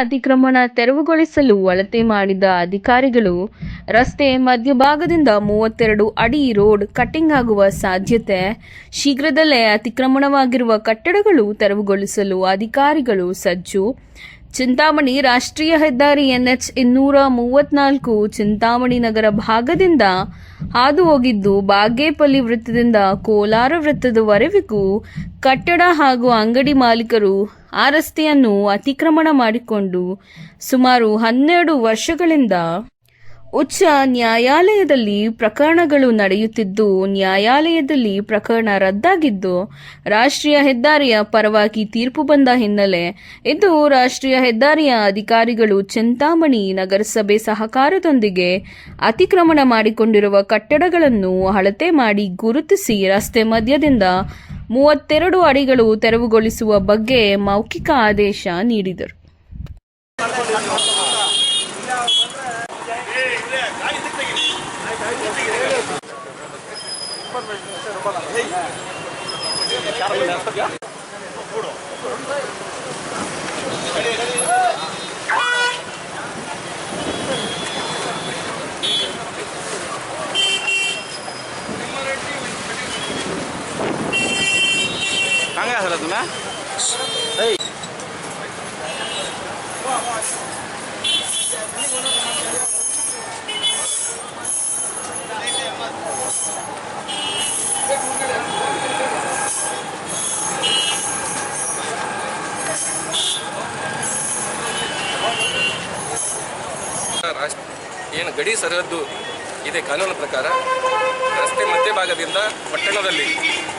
ಅತಿಕ್ರಮಣ ತೆರವುಗೊಳಿಸಲು ಅಳತೆ ಮಾಡಿದ ಅಧಿಕಾರಿಗಳು, ರಸ್ತೆ ಮಧ್ಯಭಾಗದಿಂದ ಮೂವತ್ತೆರಡು ಅಡಿ ರೋಡ್ ಕಟ್ಟಿಂಗ್ ಆಗುವ ಸಾಧ್ಯತೆ, ಶೀಘ್ರದಲ್ಲೇ ಅತಿಕ್ರಮಣವಾಗಿರುವ ಕಟ್ಟಡಗಳು ತೆರವುಗೊಳಿಸಲು ಅಧಿಕಾರಿಗಳು ಸಜ್ಜು. ಚಿಂತಾಮಣಿ ರಾಷ್ಟ್ರೀಯ ಹೆದ್ದಾರಿ ಎನ್ಎಚ್ ಇನ್ನೂರ ಮೂವತ್ನಾಲ್ಕು ಚಿಂತಾಮಣಿ ನಗರ ಭಾಗದಿಂದ ಹಾದು ಹೋಗಿದ್ದು ಬಾಗೇಪಲ್ಲಿ ವೃತ್ತದಿಂದ ಕೋಲಾರ ವೃತ್ತದವರೆಗೂ ಕಟ್ಟಡ ಹಾಗೂ ಅಂಗಡಿ ಮಾಲೀಕರು ಆ ರಸ್ತೆಯನ್ನು ಅತಿಕ್ರಮಣ ಮಾಡಿಕೊಂಡು ಸುಮಾರು ಹನ್ನೆರಡು ವರ್ಷಗಳಿಂದ ಉಚ್ಚ ನ್ಯಾಯಾಲಯದಲ್ಲಿ ಪ್ರಕರಣಗಳು ನಡೆಯುತ್ತಿದ್ದು, ನ್ಯಾಯಾಲಯದಲ್ಲಿ ಪ್ರಕರಣ ರದ್ದಾಗಿದ್ದು, ರಾಷ್ಟ್ರೀಯ ಹೆದ್ದಾರಿಯ ಪರವಾಗಿ ತೀರ್ಪು ಬಂದ ಹಿನ್ನೆಲೆ ಇದು ರಾಷ್ಟ್ರೀಯ ಹೆದ್ದಾರಿಯ ಅಧಿಕಾರಿಗಳು ಚಿಂತಾಮಣಿ ನಗರಸಭೆ ಸಹಕಾರದೊಂದಿಗೆ ಅತಿಕ್ರಮಣ ಮಾಡಿಕೊಂಡಿರುವ ಕಟ್ಟಡಗಳನ್ನು ಅಳತೆ ಮಾಡಿ ಗುರುತಿಸಿ ರಸ್ತೆ ಮಧ್ಯದಿಂದ ಮೂವತ್ತೆರಡು ಅಡಿಗಳು ತೆರವುಗೊಳಿಸುವ ಬಗ್ಗೆ ಮೌಖಿಕ ಆದೇಶ ನೀಡಿದರು. ರಾಷ್ಟ್ರ ಏನು ಗಡಿ ಸರಹದ್ದು ಇದೆ ಕಾನೂನು ಪ್ರಕಾರ? ರಸ್ತೆ ಮಧ್ಯಭಾಗದಿಂದ ಪಟ್ಟಣದಲ್ಲಿ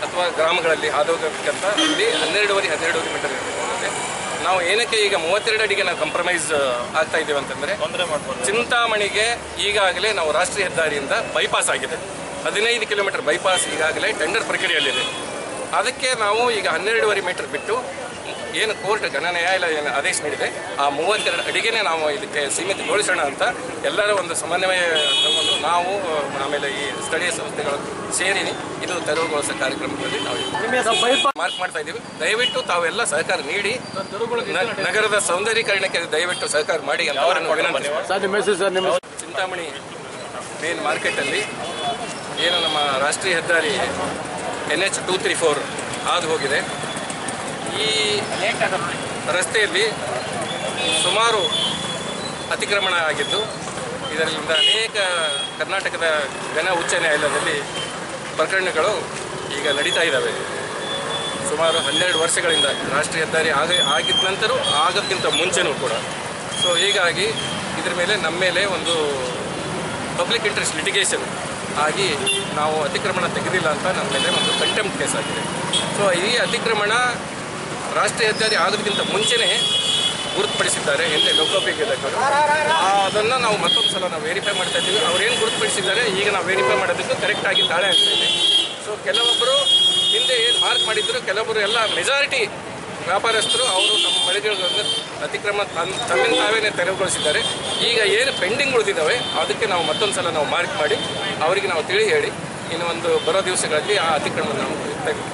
ಅಥವಾ ಗ್ರಾಮಗಳಲ್ಲಿ ಹಾದೋಗಬೇಕಂತ ಅಲ್ಲಿ ಹನ್ನೆರಡುವರೆ ಹದಿನೆರಡುವರೆ ಮೀಟರ್ ಇರುತ್ತೆ. ನಾವು ಏನಕ್ಕೆ ಈಗ ಮೂವತ್ತೆರಡು ಅಡಿಗೆ ನಾವು ಕಂಪ್ರಮೈಸ್ ಆಗ್ತಾ ಇದ್ದೇವೆ ಅಂತಂದರೆ ಚಿಂತಾಮಣಿಗೆ ಈಗಾಗಲೇ ನಾವು ರಾಷ್ಟ್ರೀಯ ಹೆದ್ದಾರಿಯಿಂದ ಬೈಪಾಸ್ ಆಗಿದೆ. ಹದಿನೈದು ಕಿಲೋಮೀಟರ್ ಬೈಪಾಸ್ ಈಗಾಗಲೇ ಟೆಂಡರ್ ಪ್ರಕ್ರಿಯೆಯಲ್ಲಿದೆ. ಅದಕ್ಕೆ ನಾವು ಈಗ ಹನ್ನೆರಡುವರೆ ಮೀಟರ್ ಬಿಟ್ಟು ಏನು ಕೋರ್ಟ್ ಗಣ ನ್ಯಾಯಾಲಯ ಏನು ಆದೇಶ ನೀಡಿದೆ ಆ ಮೂವತ್ತೆರಡು ಅಡಿಗೆನೇ ನಾವು ಇದಕ್ಕೆ ಸೀಮಿತಗೊಳಿಸೋಣ ಅಂತ ಎಲ್ಲರ ಒಂದು ಸಮನ್ವಯ ತಗೊಂಡು ನಾವು ಆಮೇಲೆ ಈ ಸ್ಥಳೀಯ ಸಂಸ್ಥೆಗಳು ಸೇರಿ ಇದು ತೆರವುಗೊಳಿಸೋ ಕಾರ್ಯಕ್ರಮದಲ್ಲಿ ನಾವು ಮಾರ್ಕ್ ಮಾಡ್ತಾ ಇದ್ದೀವಿ. ದಯವಿಟ್ಟು ತಾವೆಲ್ಲ ಸಹಕಾರ ನೀಡಿ. ನಗರದ ಸೌಂದರ್ಯೀಕರಣಕ್ಕೆ ದಯವಿಟ್ಟು ಸಹಕಾರ ಮಾಡಿ ಅಂತ ಅವರನ್ನು ವಿನಂತಿ ಚಿಂತಾಮಣಿ ಮೇನ್ ಮಾರ್ಕೆಟಲ್ಲಿ ಏನು ನಮ್ಮ ರಾಷ್ಟ್ರೀಯ ಹೆದ್ದಾರಿ N H two three four ಹಾದು ಹೋಗಿದೆ. ಈ ರಸ್ತೆಯಲ್ಲಿ ಸುಮಾರು ಅತಿಕ್ರಮಣ ಆಗಿದ್ದು, ಇದರಿಂದ ಅನೇಕ ಕರ್ನಾಟಕದ ಘನ ಉಚ್ಚ ನ್ಯಾಯಾಲಯದಲ್ಲಿ ಪ್ರಕರಣಗಳು ಈಗ ನಡೀತಾ ಇದ್ದಾವೆ. ಸುಮಾರು ಹನ್ನೆರಡು ವರ್ಷಗಳಿಂದ ರಾಷ್ಟ್ರೀಯ ಹೆದ್ದಾರಿ ಆಗ, ಆಗಿದ ನಂತರ ಆಗೋಕ್ಕಿಂತ ಮುಂಚೆನೂ ಕೂಡ. ಸೊ ಹೀಗಾಗಿ ಇದ್ರ ಮೇಲೆ ನಮ್ಮ ಮೇಲೆ ಒಂದು ಪಬ್ಲಿಕ್ ಇಂಟ್ರೆಸ್ಟ್ ಲಿಟಿಗೇಷನ್ ಆಗಿ ನಾವು ಅತಿಕ್ರಮಣ ತೆಗೆದಿಲ್ಲ ಅಂತ ನಮ್ಮ ಮೇಲೆ ಒಂದು ಕಂಟೆಂಪ್ಟ್ ಕೇಸ್ ಆಗಿದೆ. ಸೊ ಈ ಅತಿಕ್ರಮಣ ರಾಷ್ಟ್ರೀಯ ಹೆದ್ದಾರಿ ಆಗೋದಕ್ಕಿಂತ ಮುಂಚೆನೇ ಗುರುತುಪಡಿಸಿದ್ದಾರೆ ಲೋಕೋಪಯೋಗಿ ಇಲಾಖೆಯವರು ಅದನ್ನು ನಾವು ಮತ್ತೊಂದು ಸಲ ನಾವು ವೆರಿಫೈ ಮಾಡ್ತಾ ಇದ್ದೀವಿ. ಅವ್ರೇನು ಗುರುತುಪಡಿಸಿದ್ದಾರೆ, ಈಗ ನಾವು ವೆರಿಫೈ ಮಾಡೋದಕ್ಕೆ ಕರೆಕ್ಟಾಗಿ ತಾಳೆ ಆಗ್ತಾ ಇದೆ ಸೊ ಕೆಲವೊಬ್ಬರು ಹಿಂದೆ ಏನು ಮಾರ್ಕ್ ಮಾಡಿದ್ರು ಕೆಲವೊಬ್ಬರು ಎಲ್ಲ ಮೆಜಾರಿಟಿ ವ್ಯಾಪಾರಸ್ಥರು ಅವರು ನಮ್ಮ ಮಳಿಗೆಗಳನ್ನು ಅತಿಕ್ರಮ ತನ್ನ ತಮ್ಮಿಂದ ತಾವೇನೆ ತೆರವುಗೊಳಿಸಿದ್ದಾರೆ. ಈಗ ಏನು ಪೆಂಡಿಂಗ್ ಉಳಿದಿದ್ದಾವೆ, ಅದಕ್ಕೆ ನಾವು ಮತ್ತೊಂದು ಸಲ ನಾವು ಮಾರ್ಕ್ ಮಾಡಿ, ಅವರಿಗೆ ನಾವು ತಿಳಿ ಹೇಳಿ. ಇನ್ನು ಒಂದು ಬರೋ ದಿವಸಗಳಲ್ಲಿ ಆ ಅತಿಕ್ರಮಣ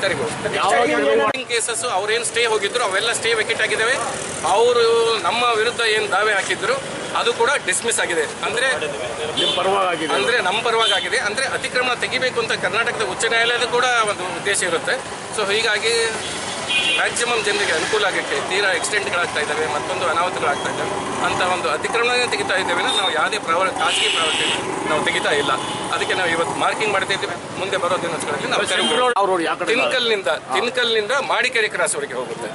ತೆರವುಗೊಳಿಸ್ತಾರೆ ಕೇಸಸ್ ಅವ್ರೇನು ಸ್ಟೇ ಹೋಗಿದ್ರು ಅವೆಲ್ಲ ಸ್ಟೇ ವೆಕೆಟ್ ಆಗಿದ್ದಾವೆ. ಅವರು ನಮ್ಮ ವಿರುದ್ಧ ಏನು ದಾವೆ ಹಾಕಿದ್ರು ಅದು ಕೂಡ ಡಿಸ್ಮಿಸ್ ಆಗಿದೆ. ಅಂದ್ರೆ ಅಂದ್ರೆ ನಮ್ಮ ಪರವಾಗಿ ಆಗಿದೆ. ಅಂದ್ರೆ ಅತಿಕ್ರಮಣ ತೆಗಿಬೇಕು ಅಂತ ಕರ್ನಾಟಕದ ಉಚ್ಚ ನ್ಯಾಯಾಲಯದ ಕೂಡ ಒಂದು ಉದ್ದೇಶ ಇರುತ್ತೆ. ಸೊ ಹೀಗಾಗಿ ಮ್ಯಾಕ್ಸಿಮಮ್ ಜನರಿಗೆ ಅನುಕೂಲ ಆಗಕ್ಕೆ ತೀರಾ ಎಕ್ಸ್ಟೆಂಟ್ಗಳಾಗ್ತಾ ಇದ್ದಾವೆ ಮತ್ತೊಂದು ಅನಾಹುತಗಳಾಗ್ತಾ ಇದ್ದಾವೆ. ಅಂತ ಒಂದು ಅತಿಕ್ರಮಣ ತೆಗಿತಾ ಇದ್ದೇವೆ. ನಾವು ಯಾವುದೇ ಪ್ರವ ಖಾಸಗಿ ಪ್ರವೃತ್ತಿ ನಾವು ತೆಗಿತಾ ಇಲ್ಲ. ಅದಕ್ಕೆ ನಾವು ಇವತ್ತು ಮಾರ್ಕಿಂಗ್ ಮಾಡ್ತಾ ಇದ್ದೀವಿ. ಮುಂದೆ ಬರೋ ದಿನಗಳಲ್ಲಿ ನಾವು ತಿನ್ಕಲ್ನಿಂದ ತಿನ್ಕಲ್ನಿಂದ ಮಾಡಿಕೆರೆ ಕ್ರಾಸ್ ಅವರಿಗೆ ಹೋಗುತ್ತೆ.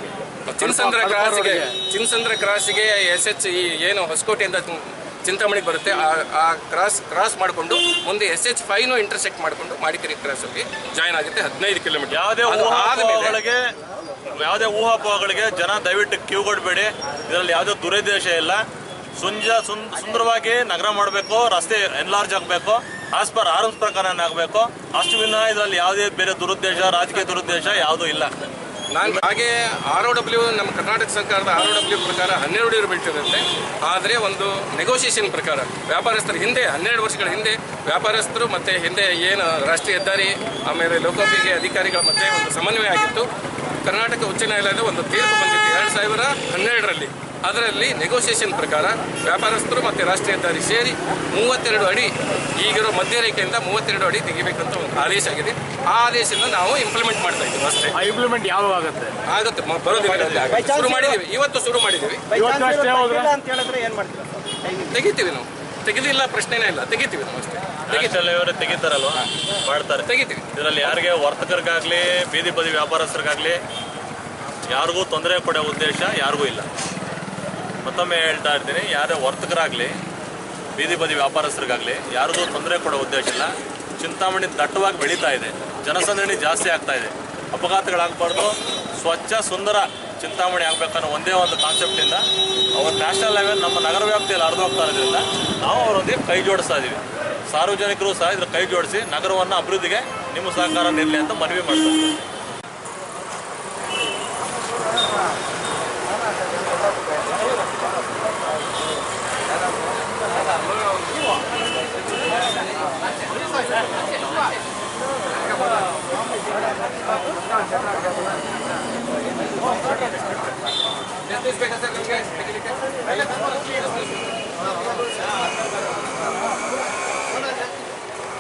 ಚಿನ್ಸಂದ್ರ ಕ್ರಾಸ್ಗೆ ಚಿನ್ಸಂದ್ರ ಕ್ರಾಸ್ಗೆ ಎಸ್ ಎಚ್ ಈ ಏನು ಹೊಸಕೋಟೆಯಿಂದ ಚಿಂತಾಮಣಿಗೆ ಬರುತ್ತೆ. ಆ- ಆ ಕ್ರಾಸ್ ಕ್ರಾಸ್ ಮಾಡಿಕೊಂಡು ಮುಂದೆ ಎಸ್ ಎಚ್ ಫೈನು ಇಂಟರ್ಸೆಕ್ಟ್ ಮಾಡಿಕೊಂಡು ಮಾಡಿಕೆರೆ ಕ್ರಾಸ್ ಹೋಗಿ ಜಾಯ್ನ್ ಆಗುತ್ತೆ ಹದಿನೈದು ಕಿಲೋಮೀಟರ್ ಯಾವುದೇ ಆದ ಆದ್ಮೇಲೆ ಯಾವುದೇ ಊಹಾಪೋಹಗಳಿಗೆ ಜನ ದಯವಿಟ್ಟು ಕ್ಯೂ ಕೊಡಬೇಡಿ. ಇದರಲ್ಲಿ ಯಾವುದೇ ದುರುದ್ದೇಶ ಇಲ್ಲ. ಸುಂಜ ಸುಂದರವಾಗಿ ನಗರ ಮಾಡಬೇಕು, ರಸ್ತೆ ಎನ್ಲಾರ್ಜ್ ಆಗಬೇಕು ಆಸ್ ಪರ್ ಆರ್ಮ್ಸ್ ಆಗಬೇಕು. ಅಷ್ಟು ವಿನ ಇದರಲ್ಲಿ ಯಾವುದೇ ಬೇರೆ ದುರುದ್ದೇಶ, ರಾಜಕೀಯ ದುರುದ್ದೇಶ ಯಾವುದೂ ಇಲ್ಲ. ನಾನು ಹಾಗೆ ಆರ್ ಒ ಡಬ್ಲ್ಯೂ ನಮ್ಮ ಕರ್ನಾಟಕ ಸರ್ಕಾರದ ಆರ್ ಒ ಡಬ್ಲ್ಯೂ ಪ್ರಕಾರ ಹನ್ನೆರಡು ಇಯರ್ ಇರುತ್ತೆ ಆದರೆ ಒಂದು ನೆಗೋಸಿಯೇಷನ್ ಪ್ರಕಾರ ವ್ಯಾಪಾರಸ್ಥರ ಹಿಂದೆ ಹನ್ನೆರಡು ವರ್ಷಗಳ ಹಿಂದೆ ವ್ಯಾಪಾರಸ್ಥರು ಮತ್ತು ಹಿಂದೆ ಏನು ರಾಷ್ಟ್ರೀಯ ಹೆದ್ದಾರಿ, ಆಮೇಲೆ ಲೋಕೋಪಯೋಗಿ ಅಧಿಕಾರಿಗಳ ಮಧ್ಯೆ ಒಂದು ಸಮನ್ವಯ ಆಗಿತ್ತು. ಕರ್ನಾಟಕ ಉಚ್ಚ ನ್ಯಾಯಾಲಯದ ಒಂದು ತೀರ್ಪು ಬಂದಿತ್ತು. ಎರಡು ಸಾವಿರ ಹನ್ನೆರಡರಲ್ಲಿ. ಅದರಲ್ಲಿ ನೆಗೋಸಿಯೇಷನ್ ಪ್ರಕಾರ ವ್ಯಾಪಾರಸ್ಥರು ಮತ್ತು ರಾಷ್ಟ್ರೀಯ ಹೆದ್ದಾರಿ ಸೇರಿ ಮೂವತ್ತೆರಡು ಅಡಿ ಈಗಿರೋ ಮಧ್ಯರೇಖೆಯಿಂದ ಮೂವತ್ತೆರಡು ಅಡಿ ತೆಗಿಬೇಕಂತ ಒಂದು ಆದೇಶ ಆಗಿದೆ. ಆ ಆದೇಶದಿಂದ ನಾವು ಇಂಪ್ಲಿಮೆಂಟ್ ಮಾಡ್ತಾ ಇದ್ದೀವಿ ಅಷ್ಟೇ. ಆ ಇಂಪ್ಲಿಮೆಂಟ್ ಯಾವಾಗ ಆಗುತ್ತೆ? ಆಗುತ್ತೆ ಮ- ಬರೋ ದಿನಗಳಲ್ಲಿ ಆಗುತ್ತೆ. ಶುರು ಮಾಡಿದ್ದೀವಿ. ಇವತ್ತು ಶುರು ಮಾಡಿದ್ದೀವಿ. ತೆಗಿತೀವಿ ನಾವು. ತೆಗೆದಿಲ್ಲ ಪ್ರಶ್ನೆನೇ ಇಲ್ಲ. ತೆಗಿತೀವಿ ನಾವು ಅಷ್ಟೇ. ನ್ಯಾಷನಲ್ ತೆಗಿತಾರಲ್ವಾ? ಮಾಡ್ತಾರೆ. ತೆಗಿತೀವಿ. ಇದರಲ್ಲಿ ಯಾರಿಗೆ? ವರ್ತಕರಿಗಾಗಲಿ ಬೀದಿ ಬದಿ ವ್ಯಾಪಾರಸ್ಥರಿಗಾಗಲಿ ಯಾರಿಗೂ ತೊಂದರೆ ಕೊಡೋ ಉದ್ದೇಶ ಯಾರಿಗೂ ಇಲ್ಲ. ಮತ್ತೊಮ್ಮೆ ಹೇಳ್ತಾ ಇರ್ತೀನಿ, ಯಾರೇ ವರ್ತಕರಾಗಲಿ, ಬೀದಿ ಬದಿ ವ್ಯಾಪಾರಸ್ಥರಿಗಾಗಲಿ, ಯಾರಿಗೂ ತೊಂದರೆ ಕೊಡೋ ಉದ್ದೇಶ ಇಲ್ಲ. ಚಿಂತಾಮಣಿ ದಟ್ಟವಾಗಿ ಬೆಳೀತಾ ಇದೆ. ಜನಸಂದಣಿ ಜಾಸ್ತಿ ಆಗ್ತಾ ಇದೆ. ಅಪಘಾತಗಳಾಗಬಾರ್ದು. ಸ್ವಚ್ಛ, ಸುಂದರ ಚಿಂತಾಮಣಿ ಆಗಬೇಕನ್ನೋ ಒಂದೇ ಒಂದು ಕಾನ್ಸೆಪ್ಟಿಂದ ಅವರು ನ್ಯಾಷನಲ್ ಲೆವೆಲ್ ನಮ್ಮ ನಗರ ವ್ಯಾಪ್ತಿಯಲ್ಲಿ ಅರ್ಧ ಹೋಗ್ತಾ ಇರೋದ್ರಿಂದ ನಾವು ಅವರೊಂದಿಗೆ ಕೈ ಜೋಡಿಸ್ತಾ ಇದ್ದೀವಿ ಸಾರ್ವಜನಿಕರು ಸಹ ಇದ್ರ ಕೈ ಜೋಡಿಸಿ ನಗರವನ್ನು ಅಭಿವೃದ್ಧಿಗೆ ನಿಮ್ಮ ಸಹಕಾರ ನೀಡಲಿ ಅಂತ ಮನವಿ ಮಾಡ್ತಾರೆ Let this better second guys.